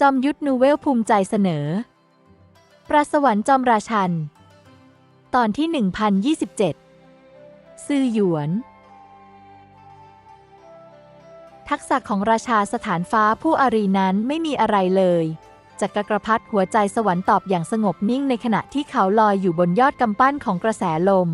จอมยุทธนูเวลภูมิใจเสนอ ปราสวรรค์จอมราชัน ตอนที่ 1027 ซื่อหยวน ทักษะของราชาสถานฟ้าผู้อารีนั้นไม่มีอะไรเลยจักรกรพัดหัวใจสวรรค์ตอบอย่างสงบนิ่งในขณะที่เขาลอยอยู่บนยอดกำปั้นของกระแสลม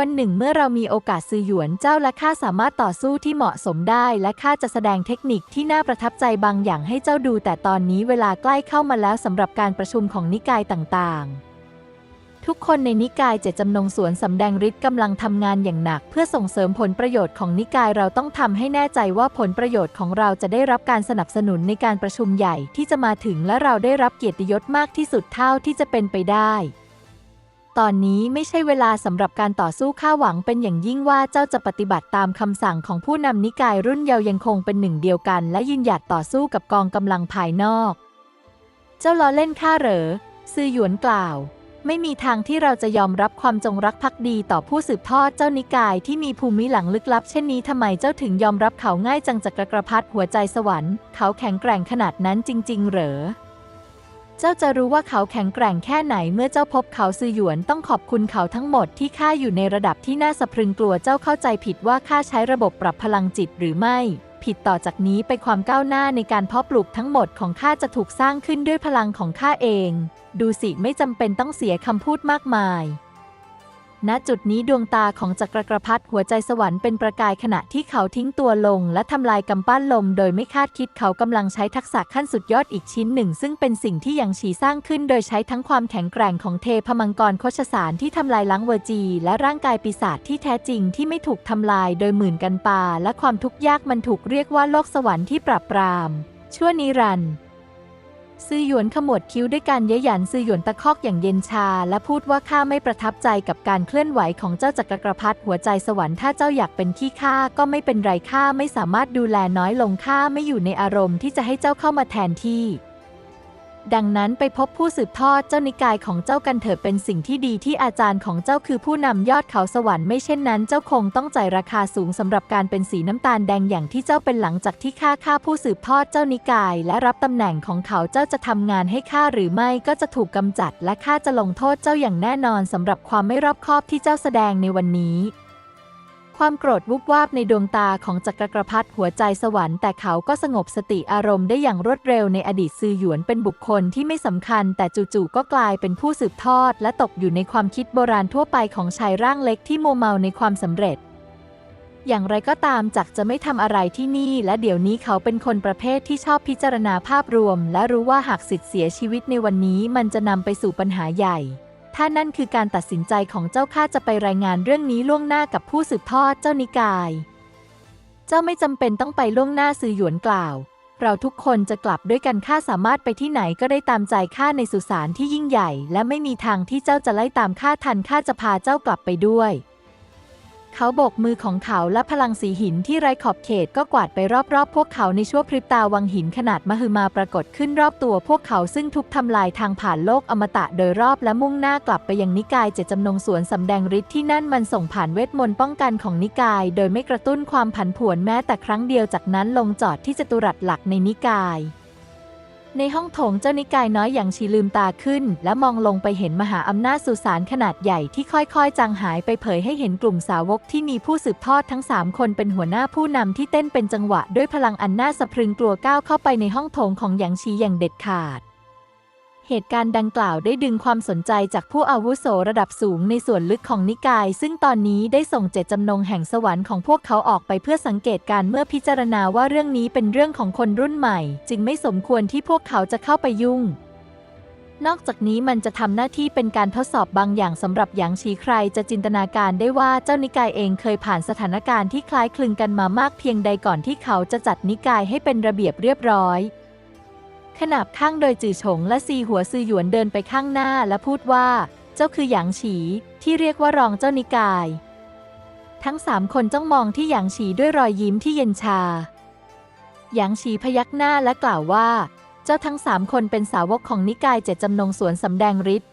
วันหนึ่งเมื่อเรามีโอกาสซื้อหยวนเจ้าและข้าสามารถต่อสู้ที่เหมาะสมได้ และข้าจะแสดงเทคนิคที่น่าประทับใจบางอย่างให้เจ้าดู แต่ตอนนี้เวลาใกล้เข้ามาแล้วสำหรับการประชุมของนิกายต่างๆทุกคนในนิกายเจตจำนงสวนสำแดงฤทธิ์กำลังทำงานอย่างหนัก เพื่อส่งเสริมผลประโยชน์ของนิกายเราต้องทำให้แน่ใจว่าผลประโยชน์ของเราจะได้รับการสนับสนุนในการประชุมใหญ่ที่จะมาถึงและเราได้รับเกียรติยศมากที่สุดเท่าที่จะเป็นไปได้ ตอนนี้ไม่ใช่เวลาสำหรับการต่อสู้ข้าหวังเป็นอย่างยิ่งว่าเจ้าจะปฏิบัติตามคำสั่งของผู้นำนิกายรุ่นเยาว์ยังคงเป็นหนึ่งเดียวกัน และยืนหยัดต่อสู้กับกองกำลังภายนอก เจ้าล้อเล่นข้าเหรอซือหยวนกล่าว ไม่มีทางที่เราจะยอมรับความจงรักภักดีต่อผู้สืบทอดเจ้านิกายที่มีภูมิหลังลึกลับ เช่นนี้ทำไมเจ้าถึงยอมรับเขาง่ายจังจากกระกรพัดหัวใจสวรรค์ เขาแข็งแกร่งขนาดนั้นจริง ๆ เหรอ เจ้าจะรู้ว่าเขาแข็งแกร่งแค่ไหนเมื่อเจ้าพบเขาซือหยวนต้องขอบคุณเขาทั้งหมดที่ข้าอยู่ในระดับที่น่าสะพรึงกลัวเจ้าเข้าใจผิดว่าข้าใช้ระบบปรับพลังจิตหรือไม่ ผิดต่อจากนี้ไปความก้าวหน้าในการเพาะปลูกทั้งหมดของข้าจะถูกสร้างขึ้นด้วยพลังของข้าเอง ดูสิไม่จำเป็นต้องเสียคำพูดมากมาย ณจุดนี้ดวงตาของจักรกรพัดหัวใจสวรรค์เป็นประกายขณะที่เขาทิ้งตัวลง และทำลายกำปั้นลม โดยไม่คาดคิดเขากำลังใช้ทักษะขั้นสุดยอดอีกชิ้นหนึ่ง ซึ่งเป็นสิ่งที่ยังฉีสร้างขึ้น โดยใช้ทั้งความแข็งแกร่งของเทพมังกรโคชสารที่ทำลายล้างเวอร์จี และร่างกายปีศาจที่แท้จริงที่ไม่ถูกทำลายโดยหมื่นกันปา และความทุกข์ยากมันถูกเรียกว่าโลกสวรรค์ที่ปราบปราม ชั่วนิรันดร์ ซือหยวนขมวดคิ้วด้วยการเย้ยหยันซือหยวนตะคอกอย่างเย็นชา และพูดว่าข้าไม่ประทับใจกับการเคลื่อนไหวของเจ้าจักรกรพัดหัวใจสวรรค์ถ้าเจ้าอยากเป็นขี้ข้าก็ไม่เป็นไรข้าไม่สามารถดูแลน้อยลงข้าไม่อยู่ในอารมณ์ที่จะให้เจ้าเข้ามาแทนที่ ดังนั้นไปพบผู้สืบทอดเจ้านิกายของเจ้ากันเถิดเป็นสิ่งที่ดีที่อาจารย์ของเจ้าคือผู้นำยอดเขาสวรรค์ไม่เช่นนั้นเจ้าคงต้องจ่ายราคาสูงสำหรับการเป็นสีน้ำตาลแดงอย่างที่เจ้าเป็นหลังจากที่ข้าฆ่าผู้สืบทอดเจ้านิกาย และรับตำแหน่งของเขาเจ้าจะทำงานให้ข้าหรือไม่ก็จะถูกกำจัด และข้าจะลงโทษเจ้าอย่างแน่นอนสำหรับความไม่รอบคอบที่เจ้าแสดงในวันนี้ ความโกรธวุบวาบในดวงตาของจักรกรพัดหัวใจสวรรค์แต่เขาก็สงบสติอารมณ์ได้อย่างรวดเร็วในอดีตซือหยวนเป็นบุคคลที่ไม่สำคัญ แต่จู่ๆก็กลายเป็นผู้สืบทอด และตกอยู่ในความคิดโบราณทั่วไปของชายร่างเล็กที่โมเมาในความสำเร็จ อย่างไรก็ตามจักจะไม่ทำอะไรที่นี่ และเดี๋ยวนี้เขาเป็นคนประเภทที่ชอบพิจารณาภาพรวม และรู้ว่าหากสิทธิ์เสียชีวิตในวันนี้มันจะนำไปสู่ปัญหาใหญ่ ถ้านั่นคือการตัดสินใจของเจ้าข้าจะไปรายงานเรื่องนี้ล่วงหน้ากับผู้สืบทอดเจ้านิกาย เจ้าไม่จำเป็นต้องไปล่วงหน้าซือหยวนกล่าว เราทุกคนจะกลับด้วยกันข้าสามารถไปที่ไหนก็ได้ตามใจข้าในสุสานที่ยิ่งใหญ่ และไม่มีทางที่เจ้าจะไล่ตามข้าทันข้าจะพาเจ้ากลับไปด้วย เขาโบกมือของเขาและพลังสีหินที่ไร้ขอบเขตก็กวาดไปรอบๆ พวกเขาในชั่วพริบตาวังหินขนาดมหึมาปรากฏขึ้นรอบตัวพวกเขาซึ่งทุบทำลายทางผ่านโลกอมตะโดยรอบและมุ่งหน้ากลับไปยังนิกายเจตจำนงสวนสำแดงฤทธิ์ที่นั่นมันส่งผ่านเวทมนต์ป้องกันของนิกาย โดยไม่กระตุ้นความผันผวนแม้แต่ครั้งเดียวจากนั้นลงจอดที่จตุรัสหลักในนิกาย ในห้องโถงเจ้านิกายน้อยอย่างชีลืมตาขึ้น และมองลงไปเห็นมหาอำนาจสุสานขนาดใหญ่ที่ค่อยๆ จางหายไปเผยให้เห็นกลุ่มสาวกที่มีผู้สืบทอดทั้ง 3 คนเป็นหัวหน้าผู้นำที่เต้นเป็นจังหวะ ด้วยพลังอันน่าสะพรึงกลัวก้าวเข้าไปในห้องโถงของหยางชีอย่างเด็ดขาด เหตุการณ์ดังกล่าวได้ดึงความสนใจจากผู้อาวุโสระดับสูงในส่วนลึกของนิกาย ซึ่งตอนนี้ได้ส่งเจตจำนงแห่งสวรรค์ของพวกเขาออกไปเพื่อสังเกตการณ์เมื่อพิจารณาว่าเรื่องนี้เป็นเรื่องของคนรุ่นใหม่ จึงไม่สมควรที่พวกเขาจะเข้าไปยุ่ง นอกจากนี้มันจะทำหน้าที่เป็นการทดสอบบางอย่างสำหรับหยางชีใครจะจินตนาการได้ว่าเจ้านิกายเองเคยผ่านสถานการณ์ที่คล้ายคลึงกันมามากเพียงใดก่อนที่เขาจะจัดนิกายให้เป็นระเบียบเรียบร้อย ขนาบข้างโดยจื่อฉงและซีหัวซือหยวนเดินไปข้างหน้าและพูดว่า เจ้าคือหยางฉี ที่เรียกว่ารองเจ้านิกาย ทั้งสามคนจ้องมองที่หยางฉีด้วยรอยยิ้มที่เย็นชา หยางฉีพยักหน้าและกล่าวว่า เจ้าทั้งสามคนเป็นสาวกของนิกายเจ็ดจำนงสวนสำแดงฤทธิ์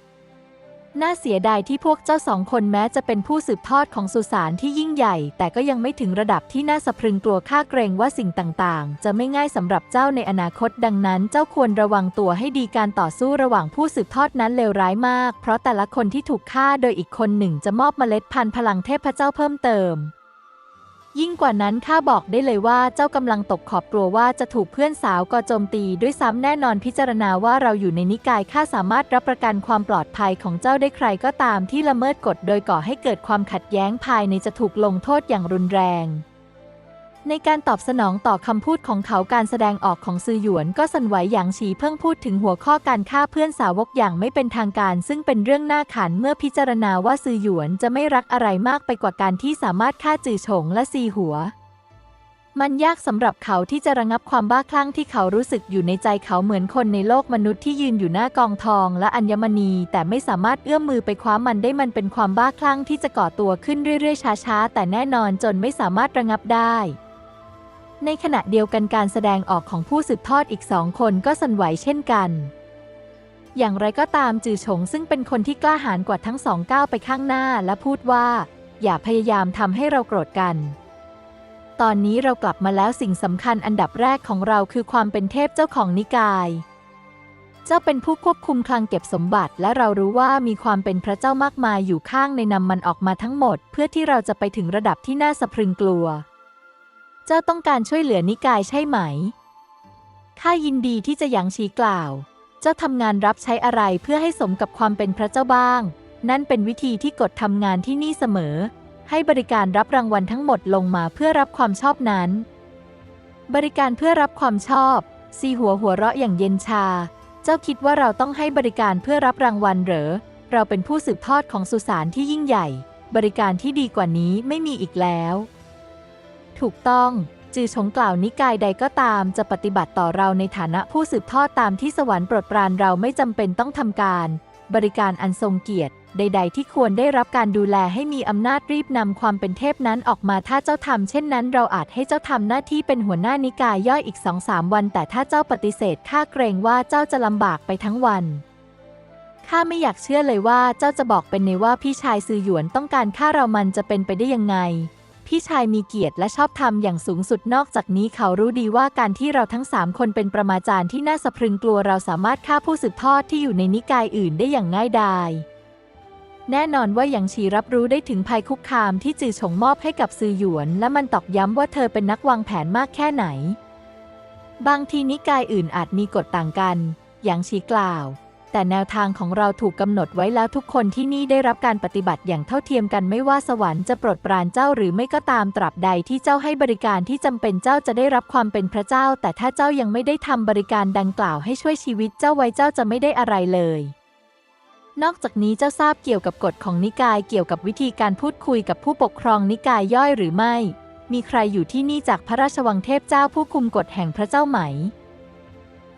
น่าเสียดายที่พวกเจ้าสองคนแม้จะเป็นผู้สืบทอดของสุสานที่ยิ่งใหญ่ แต่ก็ยังไม่ถึงระดับที่น่าสะพรึงกลัวค่าเกรงว่าสิ่งต่างๆ จะไม่ง่ายสำหรับเจ้าในอนาคตดังนั้นเจ้าควรระวังตัวให้ดีการต่อสู้ระหว่างผู้สืบทอดนั้นเลวร้ายมาก เพราะแต่ละคนที่ถูกฆ่าโดยอีกคนหนึ่งจะมอบเมล็ดพันธุ์พลังเทพเจ้าเพิ่มเติม ยิ่งกว่านั้นข้าบอกได้เลยว่าเจ้ากำลังตกขอบกลัวว่าจะถูกเพื่อนสาวก่อโจมตีด้วยซ้ำแน่นอนพิจารณาว่าเราอยู่ในนิกายข้าสามารถรับประกันความปลอดภัยของเจ้าได้ใครก็ตามที่ละเมิดกฎโดยก่อให้เกิดความขัดแย้งภายในจะถูกลงโทษอย่างรุนแรง ในการตอบสนองต่อคำพูดของเขาการแสดงออกของซือหยวนก็สั่นไหวอย่างฉีเพิ่งพูดถึงหัวข้อการฆ่าเพื่อนสาวกอย่างไม่เป็นทางการ ซึ่งเป็นเรื่องน่าขันเมื่อพิจารณาว่าซือหยวนจะไม่รักอะไรมากไปกว่าการที่สามารถฆ่าจือฉงและซีหัว มันยากสำหรับเขาที่จะระงับความบ้าคลั่งที่เขารู้สึกอยู่ในใจเขาเหมือนคนในโลกมนุษย์ที่ยืนอยู่หน้ากองทองและอัญมณี แต่ไม่สามารถเอื้อมมือไปคว้ามันได้มันเป็นความบ้าคลั่งที่จะก่อตัวขึ้นเรื่อยๆช้าๆแต่แน่นอนจนไม่สามารถระงับได้ ในขณะเดียวกันการแสดงออกของผู้สืบทอดอีกสองคนก็สั่นไหวเช่นกัน อย่างไรก็ตามจือฉงซึ่งเป็นคนที่กล้าหาญกว่าทั้งสองก้าวไปข้างหน้าและพูดว่า อย่าพยายามทำให้เราโกรธกัน ตอนนี้เรากลับมาแล้วสิ่งสำคัญอันดับแรกของเราคือความเป็นเทพเจ้าของนิกาย เจ้าเป็นผู้ควบคุมคลังเก็บสมบัติและเรารู้ว่ามีความเป็นพระเจ้ามากมายอยู่ข้างในนำมันออกมาทั้งหมด เพื่อที่เราจะไปถึงระดับที่น่าสะพรึงกลัว จ้าต้องการช่วยเหลือนิกายใช่ไหม ข้ายินดีที่จะยังชี้กล่าว เจ้าทำงานรับใช้อะไรเพื่อให้สมกับความเป็นพระเจ้าบ้าง นั่นเป็นวิธีที่กดทำงานที่นี่เสมอ ให้บริการรับรางวัลทั้งหมดลงมาเพื่อรับความชอบนั้น บริการเพื่อรับความชอบ ซีหัวหัวเราะอย่างเย็นชา เจ้าคิดว่าเราต้องให้บริการเพื่อรับรางวัลเหรอ เราเป็นผู้สืบทอดของสุสานที่ยิ่งใหญ่ บริการที่ดีกว่านี้ไม่มีอีกแล้ว ถูกต้อง จือชงกล่าวนิกายใดก็ตามจะปฏิบัติต่อเราในฐานะผู้สืบทอดตามที่สวรรค์โปรดปรานเราไม่จำเป็นต้องทำการ บริการอันทรงเกียรติ ใด ๆ ที่ควรได้รับการดูแลให้มีอำนาจรีบนำความเป็นเทพนั้นออกมาถ้าเจ้าทำเช่นนั้น เราอาจให้เจ้าทำหน้าที่เป็นหัวหน้านิกายย่อยอีกสองสามวัน แต่ถ้าเจ้าปฏิเสธข้าเกรงว่าเจ้าจะลำบากไปทั้งวันข้าไม่อยากเชื่อเลยว่าเจ้าจะบอกเป็นในว่าพี่ชายซือหยวนต้องการฆ่าเรามันจะเป็นไปได้ยังไง พี่ชายมีเกียรติและชอบธรรมอย่างสูงสุดนอกจากนี้เขารู้ดีว่าการที่เราทั้งสามคนเป็นประมาจารย์ที่น่าสะพรึงกลัวเราสามารถฆ่าผู้สืบทอดที่อยู่ในนิกายอื่นได้อย่างง่ายดายแน่นอนว่าหยางชีรับรู้ได้ถึงภัยคุกคามที่จือฉงมอบให้กับซือหยวน และมันตอกย้ำว่าเธอเป็นนักวางแผนมากแค่ไหน บางทีนิกายอื่นอาจมีกฎต่างกันหยางชีกล่าว แต่แนวทางของเราถูกกำหนดไว้แล้วทุกคนที่นี่ได้รับการปฏิบัติอย่างเท่าเทียมกันไม่ว่าสวรรค์จะปรดปรานเจ้าหรือไม่ก็ตามตราบใดที่เจ้าให้บริการที่จำเป็นเจ้าจะได้รับความเป็นพระเจ้า แต่ถ้าเจ้ายังไม่ได้ทำบริการดังกล่าวให้ช่วยชีวิตเจ้าไว้เจ้าจะไม่ได้อะไรเลย นอกจากนี้เจ้าทราบเกี่ยวกับกฎของนิกายเกี่ยวกับวิธีการพูดคุยกับผู้ปกครองนิกายย่อยหรือไม่ มีใครอยู่ที่นี่จากพระราชวังเทพเจ้าผู้คุมกฎแห่งพระเจ้าไหม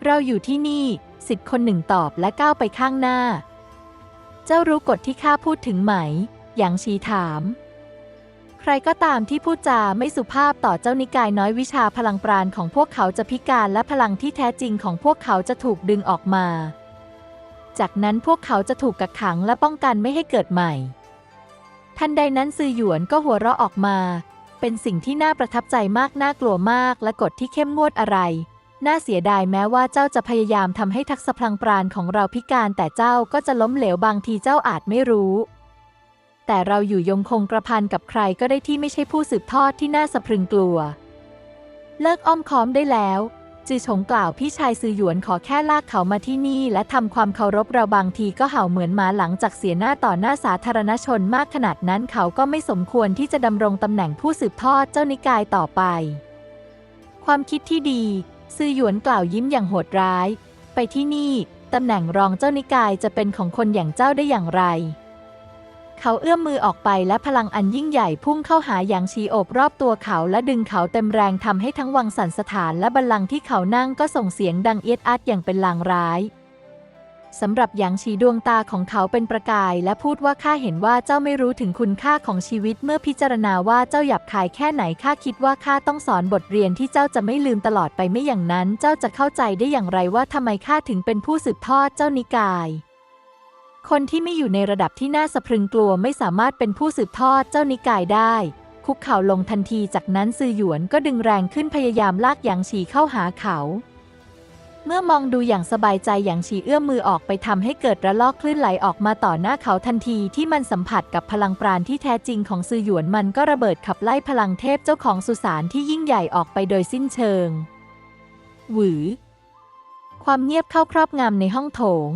เราอยู่ที่นี่ สิทธิ์คนหนึ่งตอบและก้าวไปข้างหน้า เจ้ารู้กฎที่ข้าพูดถึงไหม หยางชีถาม ใครก็ตามที่พูดจาไม่สุภาพต่อเจ้านิกายน้อยวิชาพลังปราณของพวกเขาจะพิการและพลังที่แท้จริงของพวกเขาจะถูกดึงออกมา จากนั้นพวกเขาจะถูกกักขังและป้องกันไม่ให้เกิดใหม่ ทันใดนั้นซือหยวนก็หัวเราะออกมา เป็นสิ่งที่น่าประทับใจมากน่ากลัวมากและกฎที่เข้มงวดอะไร น่าเสียดายแม้ว่าเจ้าจะพยายามทำให้ทักษะพลังปราณของเราพิการแต่เจ้าก็จะล้มเหลวบางทีเจ้าอาจไม่รู้ แต่เราอยู่ยงคงกระพันกับใครก็ได้ที่ไม่ใช่ผู้สืบทอดที่น่าสะพรึงกลัว เลิกอ้อมค้อมได้แล้ว จือฉงกล่าวพี่ชายซือหยวนขอแค่ลากเขามาที่นี่ และทำความเคารพเราบางทีก็เห่าเหมือนหมาหลังจากเสียหน้าต่อหน้าสาธารณชนมากขนาดนั้นเขาก็ไม่สมควรที่จะดำรงตำแหน่งผู้สืบทอดเจ้านิกายต่อไป ความคิดที่ดี ซือหยวนกล่าวยิ้มอย่างโหดร้าย ไปที่นี่ตำแหน่งรองเจ้านิกายจะเป็นของคนอย่างเจ้าได้อย่างไร เขาเอื้อมมือออกไปและพลังอันยิ่งใหญ่พุ่งเข้าหาหยางชีโอบรอบตัวเขาและดึงเขาเต็มแรงทำให้ทั้งวังสันสถานและบัลลังก์ที่เขานั่งก็ส่งเสียงดังเอียดอัดอย่างเป็นลางร้าย สำหรับหยางชีดวงตาของเขาเป็นประกาย และพูดว่าข้าเห็นว่าเจ้าไม่รู้ถึงคุณค่าของชีวิตเมื่อพิจารณาว่าเจ้าหยับคายแค่ไหนข้าคิดว่าข้าต้องสอนบทเรียนที่เจ้าจะไม่ลืมตลอดไปไม่อย่างนั้น เจ้าจะเข้าใจได้อย่างไรว่าทำไมข้าถึงเป็นผู้สืบทอดเจ้านิกาย คนที่ไม่อยู่ในระดับที่น่าสะพรึงกลัวไม่สามารถเป็นผู้สืบทอดเจ้านิกายได้ คุกเข่าลงทันทีจากนั้นซือหยวนก็ดึงแรงขึ้นพยายามลากหยางฉีเข้าหาเขา เมื่อมองดูอย่างสบายใจอย่างฉีเอื้อมมือออกไปทำให้เกิดระลอกคลื่นไหลออกมาต่อหน้าเขาทันทีที่มันสัมผัสกับพลังปราณที่แท้จริงของซือหยวนมันก็ระเบิดขับไล่พลังเทพเจ้าของสุสานที่ยิ่งใหญ่ออกไปโดยสิ้นเชิง หวือ ความเงียบเข้าครอบงำในห้องโถง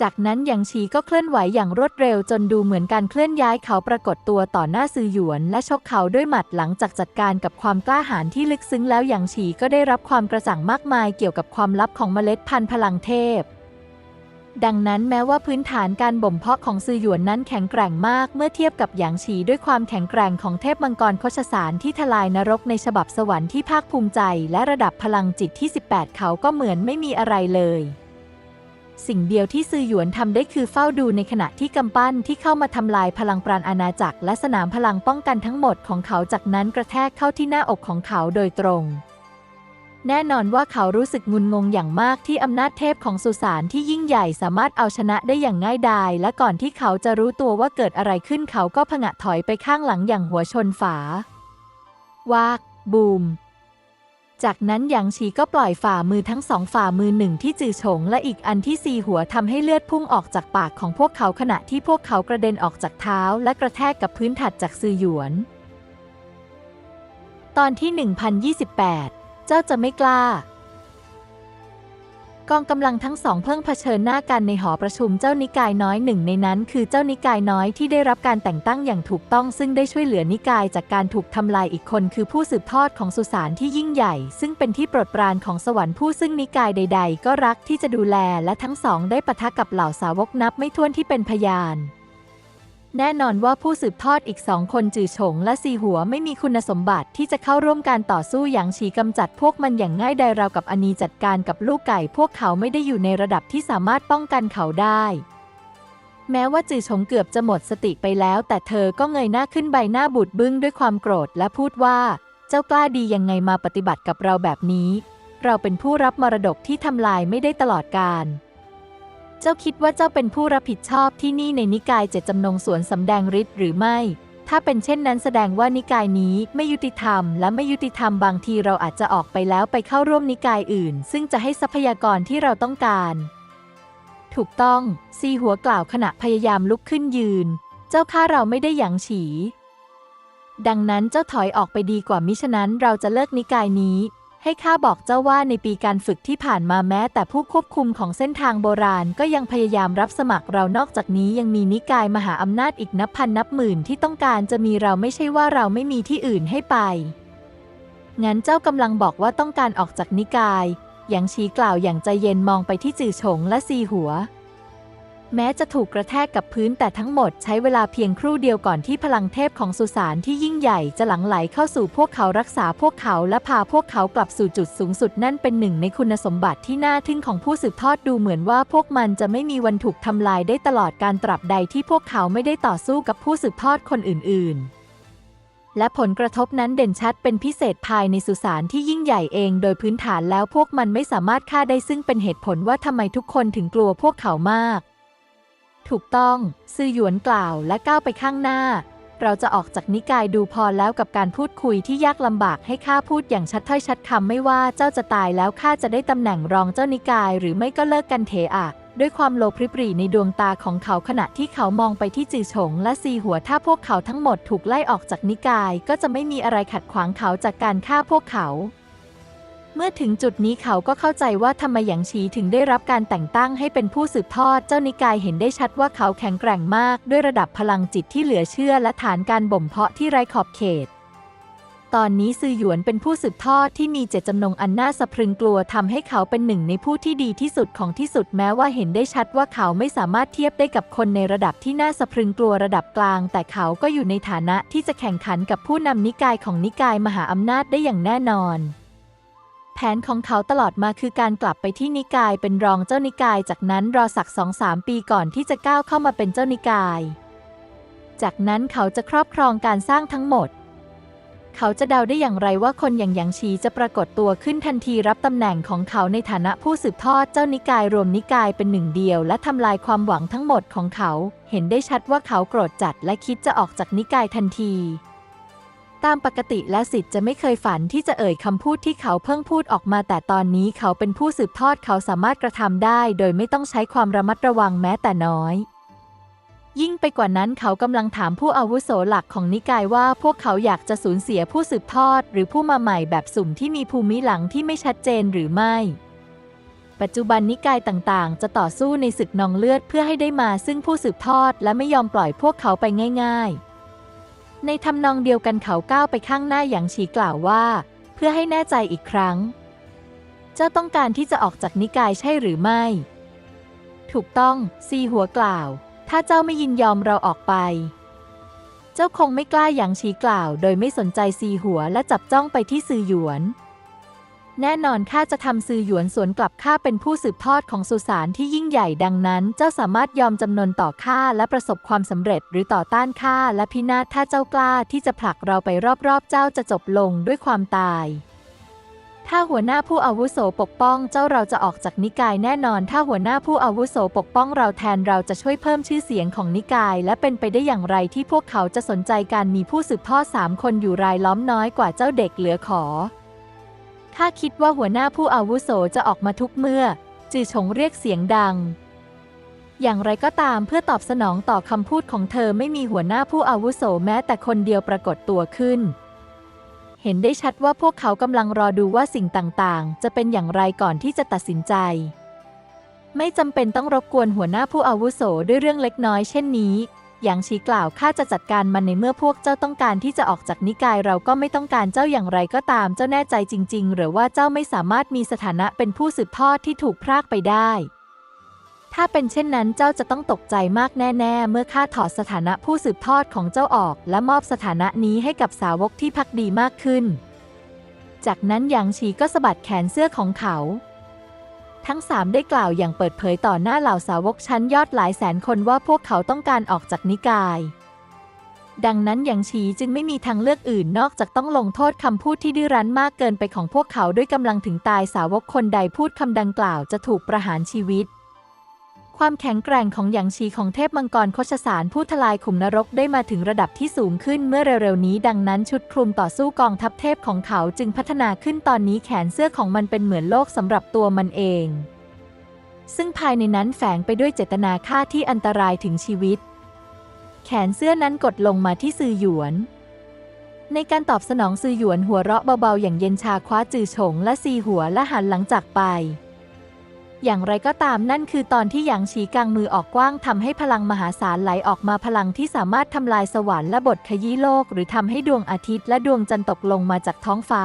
จากนั้นหยางฉีก็เคลื่อนไหวอย่างรวดเร็วจนดูเหมือนการเคลื่อนย้ายเขาปรากฏตัวต่อหน้าซือหยวน และชกเขาด้วยหมัดหลังจากจัดการกับความกล้าหาญที่ลึกซึ้งแล้วหยางฉีก็ได้รับความกระจ่างมากมายเกี่ยวกับความลับของเมล็ดพันธุ์พลังเทพ ดังนั้นแม้ว่าพื้นฐานการบ่มเพาะของซือหยวนนั้นแข็งแกร่งมากเมื่อเทียบกับหยางฉีด้วยความแข็งแกร่งของเทพมังกรโคชสารที่ทลายนรกในฉบับสวรรค์ที่ภาคภูมิใจ และระดับพลังจิตที่ 18 เขาก็เหมือนไม่มีอะไรเลย สิ่งเดียวที่ซือหยวนทำได้คือเฝ้าดูในขณะที่กำปั้นที่เข้ามาทำลายพลังปราณอาณาจักรและสนามพลังป้องกันทั้งหมดของเขาจากนั้นกระแทกเข้าที่หน้าอกของเขาโดยตรง แน่นอนว่าเขารู้สึกงุนงงอย่างมากที่อำนาจเทพของสุสานที่ยิ่งใหญ่สามารถเอาชนะได้อย่างง่ายดาย และก่อนที่เขาจะรู้ตัวว่าเกิดอะไรขึ้นเขาก็ผงะถอยไปข้างหลังอย่างหัวชนฝาวากบูม จากนั้นหยางฉีก็ปล่อยฝ่ามือทั้งสองฝ่ามือหนึ่งที่จือฉงและอีกอันที่ซีหัวทำให้เลือดพุ่งออกจากปากของพวกเขาขณะที่พวกเขากระเด็นออกจากเท้าและกระแทกกับพื้นถัดจากซือหยวน ตอนที่ 1028 เจ้าจะไม่กล้า กองกำลังทั้งสองเพิ่งเผชิญหน้ากันในหอประชุมเจ้านิกายน้อยหนึ่งในนั้นคือเจ้านิกายน้อยที่ได้รับการแต่งตั้งอย่างถูกต้องซึ่งได้ช่วยเหลือนิกายจากการถูกทำลายอีกคนคือผู้สืบทอดของสุสานที่ยิ่งใหญ่ ซึ่งเป็นที่โปรดปรานของสวรรค์ผู้ซึ่งนิกายใด ๆ ก็รักที่จะดูแลและทั้งสองได้ปะทะกับเหล่าสาวกนับไม่ถ้วนที่เป็นพยาน แน่นอนว่าผู้สืบทอดอีกสองคนจือฉงและซีหัวไม่มีคุณสมบัติที่จะเข้าร่วมการต่อสู้อย่างฉีกำจัดพวกมันอย่างง่ายดายราวกับอนีจัดการกับลูกไก่ พวกเขาไม่ได้อยู่ในระดับที่สามารถป้องกันเขาได้ แม้ว่าจือฉงเกือบจะหมดสติไปแล้ว แต่เธอก็เงยหน้าขึ้นใบหน้าบูดบึ้งด้วยความโกรธและพูดว่า เจ้ากล้าดียังไงมาปฏิบัติกับเราแบบนี้ เราเป็นผู้รับมรดกที่ทำลายไม่ได้ตลอดกาล จ้าคิดว่าเจ้าเป็นผู้รับผิดชอบที่นี่ในนิกายเจตจำนงสวนสำแดงฤทธิ์หรือไม่ ถ้าเป็นเช่นนั้นแสดงว่านิกายนี้ไม่ยุติธรรม และไม่ยุติธรรมบางทีเราอาจจะออกไปแล้วไปเข้าร่วมนิกายอื่น ซึ่งจะให้ทรัพยากรที่เราต้องการ ถูกต้อง ซีหัวกล่าวขณะพยายามลุกขึ้นยืน เจ้าข้าเราไม่ได้หยังฉี ดังนั้นเจ้าถอยออกไปดีกว่ามิฉะนั้นเราจะเลิกนิกายนี้ ให้ข้าบอกเจ้าว่าในปีการฝึกที่ผ่านมาแม้ แต่ผู้ควบคุมของเส้นทางโบราณก็ยังพยายามรับสมัครเรานอกจากนี้ยังมีนิกายมหาอำนาจอีกนับพันนับหมื่นที่ต้องการจะมีเราไม่ใช่ว่าเราไม่มีที่อื่นให้ไป งั้นเจ้ากำลังบอกว่าต้องการออกจากนิกายอย่างชี้กล่าวอย่างใจเย็นมองไปที่จือฉงและซีหัว แม้จะถูกกระแทกกับพื้นแต่ทั้งหมดใช้เวลาเพียงครู่เดียวก่อนที่พลังเทพของสุสานที่ยิ่งใหญ่จะหลั่งไหลเข้าสู่พวกเขารักษาพวกเขาและพาพวกเขากลับสู่จุดสูงสุดนั่นเป็นหนึ่งในคุณสมบัติที่น่าทึ่งของผู้สืบทอดดูเหมือนว่าพวกมันจะไม่มีวันถูกทำลายได้ตลอดการตราบใดที่พวกเขาไม่ได้ต่อสู้กับผู้สืบทอดคนอื่น ๆและผลกระทบนั้นเด่นชัดเป็นพิเศษภายในสุสานที่ยิ่งใหญ่เองโดยพื้นฐานแล้วพวกมันไม่สามารถฆ่าได้ซึ่งเป็นเหตุผลว่าทำไมทุกคนถึงกลัวพวกเขามาก ถูกต้องซือหยวนกล่าวและก้าวไปข้างหน้า เราจะออกจากนิกายดูพอแล้วกับการพูดคุยที่ยากลำบากให้ข้าพูดอย่างชัดถ้อยชัดคำไม่ว่าเจ้าจะตายแล้วข้าจะได้ตำแหน่งรองเจ้านิกาย หรือไม่ก็เลิกกันเถอะด้วยความโลภริบหรี่ในดวงตาของเขาขณะที่เขามองไปที่จือฉงและซีหัวถ้าพวกเขาทั้งหมดถูกไล่ออกจากนิกาย ก็จะไม่มีอะไรขัดขวางเขาจากการฆ่าพวกเขา เมื่อถึงจุดนี้เขาก็เข้าใจว่าทำไมหยางฉีถึงได้รับการแต่งตั้งให้เป็นผู้สืบทอด เจ้านิกายเห็นได้ชัดว่าเขาแข็งแกร่งมาก ด้วยระดับพลังจิตที่เหลือเชื่อและฐานการบ่มเพาะที่ไร้ขอบเขต ตอนนี้ซือหยวนเป็นผู้สืบทอดที่มีเจตจำนงอันน่าสะพรึงกลัวทำให้เขาเป็นหนึ่งในผู้ที่ดีที่สุดของที่สุดแม้ว่าเห็นได้ชัดว่าเขาไม่สามารถเทียบได้กับคนในระดับที่น่าสะพรึงกลัวระดับกลาง แต่เขาก็อยู่ในฐานะที่จะแข่งขันกับผู้นำนิกายของนิกายมหาอำนาจได้อย่างแน่นอน แผนของเขาตลอดมาคือการกลับไปที่นิกายเป็นรองเจ้านิกาย จากนั้นรอสักสองสามปีก่อนที่จะก้าวเข้ามาเป็นเจ้านิกาย จากนั้นเขาจะครอบครองการสร้างทั้งหมด เขาจะเดาได้อย่างไรว่าคนอย่างหยางฉีจะปรากฏตัวขึ้นทันทีรับตำแหน่งของเขาในฐานะผู้สืบทอดเจ้านิกายรวมนิกายเป็นหนึ่งเดียว และทำลายความหวังทั้งหมดของเขา เห็นได้ชัดว่าเขาโกรธจัดและคิดจะออกจากนิกายทันที ตามปกติและสิทธิ์จะไม่เคยฝันที่จะเอ่ยคำพูดที่เขาเพิ่งพูดออกมาแต่ตอนนี้เขาเป็นผู้สืบทอดเขาสามารถกระทำได้ โดยไม่ต้องใช้ความระมัดระวังแม้แต่น้อย ยิ่งไปกว่านั้นเขากำลังถามผู้อาวุโสหลักของนิกายว่าพวกเขาอยากจะสูญเสียผู้สืบทอด หรือผู้มาใหม่แบบสุ่มที่มีภูมิหลังที่ไม่ชัดเจนหรือไม่ปัจจุบันนิกายต่างๆ จะต่อสู้ในศึกนองเลือดเพื่อให้ได้มาซึ่งผู้สืบทอดและไม่ยอมปล่อยพวกเขาไปง่าย ๆ ในทำนองเดียวกันเขาก้าวไปข้างหน้าอย่างฉีกล่าวว่า เพื่อให้แน่ใจอีกครั้ง เจ้าต้องการที่จะออกจากนิกายใช่หรือไม่ ถูกต้องซีหัวกล่าว ถ้าเจ้าไม่ยินยอมเราออกไป เจ้าคงไม่กล้าอย่างชี้กล่าว โดยไม่สนใจซีหัวและจับจ้องไปที่ซือหยวน แน่นอนข้าจะทำซือหยวนสวนกลับข้าเป็นผู้สืบทอดของสุสานที่ยิ่งใหญ่ดังนั้น เจ้าสามารถยอมจำนนต่อข้าและประสบความสำเร็จหรือต่อต้านข้าและพินาศถ้าเจ้ากล้าที่จะผลักเราไปรอบๆ เจ้าจะจบลงด้วยความตาย ถ้าหัวหน้าผู้อาวุโสปกป้องเจ้าเราจะออกจากนิกายแน่นอน ถ้าหัวหน้าผู้อาวุโสปกป้องเราแทนเราจะช่วยเพิ่มชื่อเสียงของนิกาย และเป็นไปได้อย่างไรที่พวกเขาจะสนใจการมีผู้สืบทอดสามคนอยู่รายล้อมน้อยกว่าเจ้าเด็กเหลือขอ ข้าคิดว่าหัวหน้าผู้อาวุโสจะออกมาทุกเมื่อ จือฉงเรียกเสียงดัง อย่างไรก็ตามเพื่อตอบสนองต่อคำพูดของเธอไม่มีหัวหน้าผู้อาวุโสแม้แต่คนเดียวปรากฏตัวขึ้น เห็นได้ชัดว่าพวกเขากำลังรอดูว่าสิ่งต่างๆ จะเป็นอย่างไรก่อนที่จะตัดสินใจ ไม่จำเป็นต้องรบกวนหัวหน้าผู้อาวุโสด้วยเรื่องเล็กน้อยเช่นนี้ อย่างชี้กล่าวข้าจะจัดการมันในเมื่อพวกเจ้าต้องการที่จะออกจากนิกายเราก็ไม่ต้องการเจ้าอย่างไรก็ตามเจ้าแน่ใจจริง ๆ หรือว่าเจ้าไม่สามารถมีสถานะเป็นผู้สืบทอดที่ถูกพรากไปได้ ถ้าเป็นเช่นนั้นเจ้าจะต้องตกใจมากแน่ ๆ เมื่อข้าถอดสถานะผู้สืบทอดของเจ้าออก และมอบสถานะนี้ให้กับสาวกที่พักดีมากขึ้น จากนั้นหยางฉีก็สะบัดแขนเสื้อของเขา ทั้งสามได้กล่าวอย่างเปิดเผยต่อหน้าเหล่าสาวกชั้นยอดหลายแสนคนว่าพวกเขาต้องการออกจากนิกาย ดังนั้นหยางฉีจึงไม่มีทางเลือกอื่นนอกจากต้องลงโทษคำพูดที่ดื้อรั้นมากเกินไปของพวกเขาด้วยกำลังถึงตายสาวกคนใดพูดคำดังกล่าวจะถูกประหารชีวิต ความแข็งแกร่งของหยางชีของเทพมังกรโคชสารผู้ทลายขุมนรกได้มาถึงระดับที่สูงขึ้นเมื่อเร็วๆนี้ดังนั้นชุดคลุมต่อสู้กองทัพเทพของเขาจึงพัฒนาขึ้นตอนนี้แขนเสื้อของมันเป็นเหมือนโลกสำหรับตัวมันเอง ซึ่งภายในนั้นแฝงไปด้วยเจตนาฆ่าที่อันตรายถึงชีวิต แขนเสื้อนั้นกดลงมาที่ซือหยวน ในการตอบสนองซือหยวนหัวเราะเบาๆอย่างเย็นชาคว้าจือฉงและซีหัวและหันหลังจากไป อย่างไรก็ตามนั่นคือตอนที่หยางฉีกางมือออกกว้างทำให้พลังมหาศาลไหลออกมาพลังที่สามารถทำลายสวรรค์และบทขยี้โลก หรือทำให้ดวงอาทิตย์และดวงจันทร์ตกลงมาจากท้องฟ้า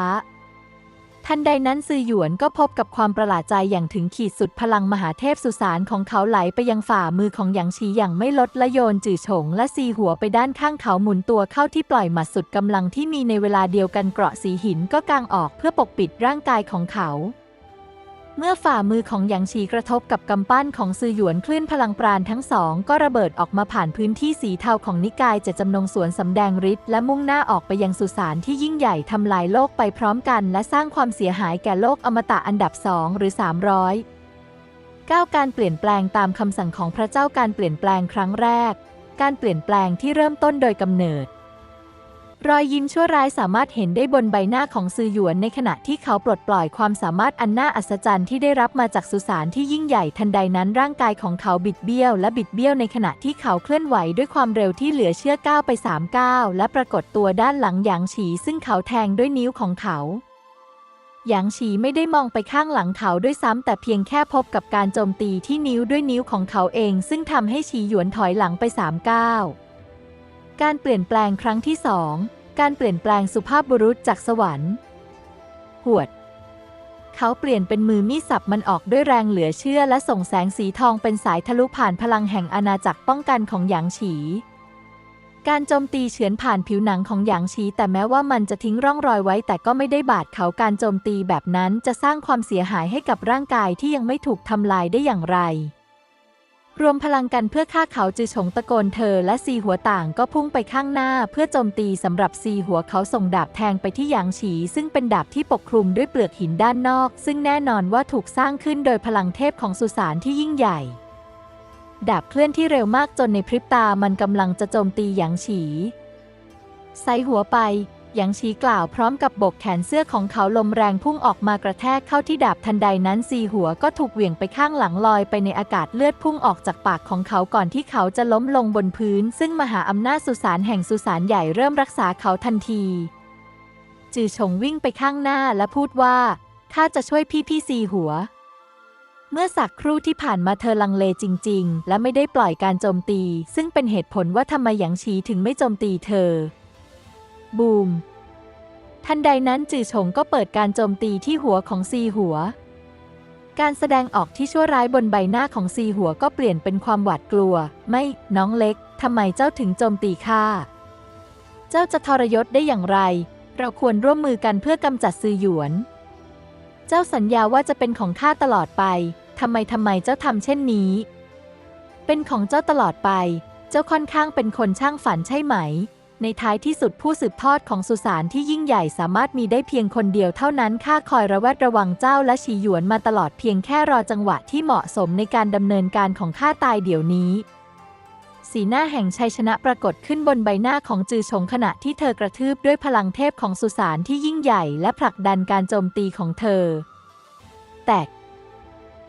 ทันใดนั้นซือหยวนก็พบกับความประหลาดใจอย่างถึงขีดสุดพลังมหาเทพสุสานของเขาไหลไปยังฝ่ามือของหยางฉีอย่างไม่ลดและโยนจื่อฉงและซีหัวไปด้านข้างเขาหมุนตัวเข้าที่ปล่อยหมัดสุดกำลังที่มีในเวลาเดียวกันเกราะสีหินก็กางออกเพื่อปกปิดร่างกายของเขา เมื่อฝ่ามือของหยางฉีกระทบกับกำปั้นของซือหยวนคลื่นพลังปราณทั้งสอง ก็ระเบิดออกมาผ่านพื้นที่สีเทาของนิกายเจะจำนงสวนสำแดงฤทธิ์และมุ่งหน้าออกไปยังสุสานที่ยิ่งใหญ่ทำลายโลกไปพร้อมกัน และสร้างความเสียหายแก่โลกอมตะอันดับสองหรือ 300ก้าวการเปลี่ยนแปลงตามคำสั่งของพระเจ้าการเปลี่ยนแปลงครั้งแรก การเปลี่ยนแปลงที่เริ่มต้นโดยกำเนิด รอยยิ้มชั่วร้ายสามารถเห็นได้บนใบหน้าของซือหยวนในขณะที่เขาปลดปล่อยความสามารถอันน่าอัศจรรย์ที่ได้รับมาจากสุสานที่ยิ่งใหญ่ทันใดนั้นร่างกายของเขาบิดเบี้ยวและบิดเบี้ยวในขณะที่เขาเคลื่อนไหวด้วยความเร็วที่เหลือเชื่อก้าวไปสามก้าวและปรากฏตัวด้านหลังหยางฉีซึ่งเขาแทงด้วยนิ้วของเขาหยางฉีไม่ได้มองไปข้างหลังเขาด้วยซ้ำแต่เพียงแค่พบกับการโจมตีที่นิ้วด้วยนิ้วของเขาเอง ซึ่งทำให้ฉีหยวนถอยหลังไปสามก้าว การเปลี่ยนแปลงครั้งที่สอง การเปลี่ยนแปลงสุภาพบุรุษจากสวรรค์ หวด เขาเปลี่ยนเป็นมือมีดสับมันออกด้วยแรงเหลือเชื่อและส่งแสงสีทองเป็นสายทะลุผ่านพลังแห่งอาณาจักรป้องกันของหยางฉี การโจมตีเฉือนผ่านผิวหนังของหยางฉีแต่แม้ว่ามันจะทิ้งร่องรอยไว้ แต่ก็ไม่ได้บาดเขาการโจมตีแบบนั้นจะสร้างความเสียหายให้กับร่างกายที่ยังไม่ถูกทำลายได้อย่างไร รวมพลังกันเพื่อฆ่าเขาจือฉงตะโกนเธอและซีหัวต่างก็พุ่งไปข้างหน้าเพื่อโจมตีสำหรับซีหัวเขาส่งดาบแทงไปที่หยางฉี ซึ่งเป็นดาบที่ปกคลุมด้วยเปลือกหินด้านนอก ซึ่งแน่นอนว่าถูกสร้างขึ้นโดยพลังเทพของสุสานที่ยิ่งใหญ่ ดาบเคลื่อนที่เร็วมากจนในพริบตามันกำลังจะโจมตีหยางฉี ไซหัวไป หยางฉีกล่าวพร้อมกับบกแขนเสื้อของเขาลมแรงพุ่งออกมากระแทกเข้าที่ดาบทันใดนั้นซีหัวก็ถูกเหวี่ยงไปข้างหลังลอยไปในอากาศเลือดพุ่งออกจากปากของเขาก่อนที่เขาจะล้มลงบนพื้น ซึ่งมหาอำนาจสุสานแห่งสุสานใหญ่เริ่มรักษาเขาทันที จือฉงวิ่งไปข้างหน้าและพูดว่าข้าจะช่วยพี่พี่ซีหัว เมื่อสักครู่ที่ผ่านมาเธอลังเลจริง ๆ และไม่ได้ปล่อยการโจมตี ซึ่งเป็นเหตุผลว่าทำไมหยางฉีถึงไม่โจมตีเธอ บูม ทันใดนั้นจือฉงก็เปิดการโจมตีที่หัวของซีหัว การแสดงออกที่ชั่วร้ายบนใบหน้าของซีหัวก็เปลี่ยนเป็นความหวาดกลัว ไม่น้องเล็กทำไมเจ้าถึงโจมตีข้าเจ้าจะทรยศได้อย่างไร เราควรร่วมมือกันเพื่อกำจัดซือหยวน เจ้าสัญญาว่าจะเป็นของข้าตลอดไปทำไมทำไมเจ้าทำเช่นนี้ เป็นของเจ้าตลอดไป เจ้าค่อนข้างเป็นคนช่างฝันใช่ไหม ในท้ายที่สุดผู้สืบทอดของสุสานที่ยิ่งใหญ่สามารถมีได้เพียงคนเดียวเท่านั้นข้าคอยระแวดระวังเจ้าและฉีหยวนมาตลอดเพียงแค่รอจังหวะที่เหมาะสมในการดำเนินการของข้าตายเดี๋ยวนี้ สีหน้าแห่งชัยชนะปรากฏขึ้นบนใบหน้าของจือชงขณะที่เธอกระทืบด้วยพลังเทพของสุสานที่ยิ่งใหญ่และผลักดันการโจมตีของเธอ แตก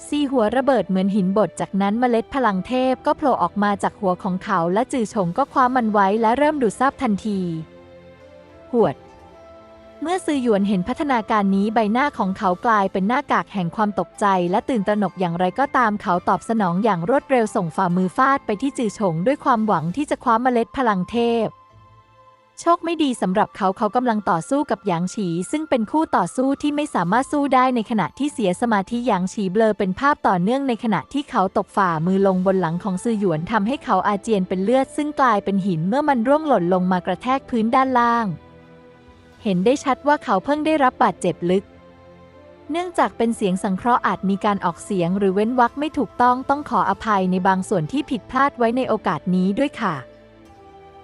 ซีหัวระเบิดเหมือนหินบดจากนั้นเมล็ดพลังเทพก็โผล่ออกมาจากหัวของเขาและจือฉงก็คว้ามันไว้และเริ่มดูดซับทันที หวด เมื่อซือหยวนเห็นพัฒนาการนี้ใบหน้าของเขากลายเป็นหน้ากากแห่งความตกใจ และตื่นตระหนกอย่างไรก็ตามเขาตอบสนองอย่างรวดเร็วส่งฝ่ามือฟาดไปที่จือฉงด้วยความหวังที่จะคว้าเมล็ดพลังเทพ โชคไม่ดีสำหรับเขาเขากำลังต่อสู้กับหยางฉี ซึ่งเป็นคู่ต่อสู้ที่ไม่สามารถสู้ได้ในขณะที่เสียสมาธิหยางฉีเบลอเป็นภาพต่อเนื่องในขณะที่เขาตบฝ่ามือลงบนหลังของซือหยวนทำให้เขาอาเจียนเป็นเลือด ซึ่งกลายเป็นหินเมื่อมันร่วงหล่นลงมากระแทกพื้นด้านล่าง เห็นได้ชัดว่าเขาเพิ่งได้รับบาดเจ็บลึกเนื่องจากเป็นเสียงสังเคราะห์อาจมีการออกเสียงหรือเว้นวรรคไม่ถูกต้องต้องขออภัยในบางส่วนที่ผิดพลาดไว้ในโอกาสนี้ด้วยค่ะ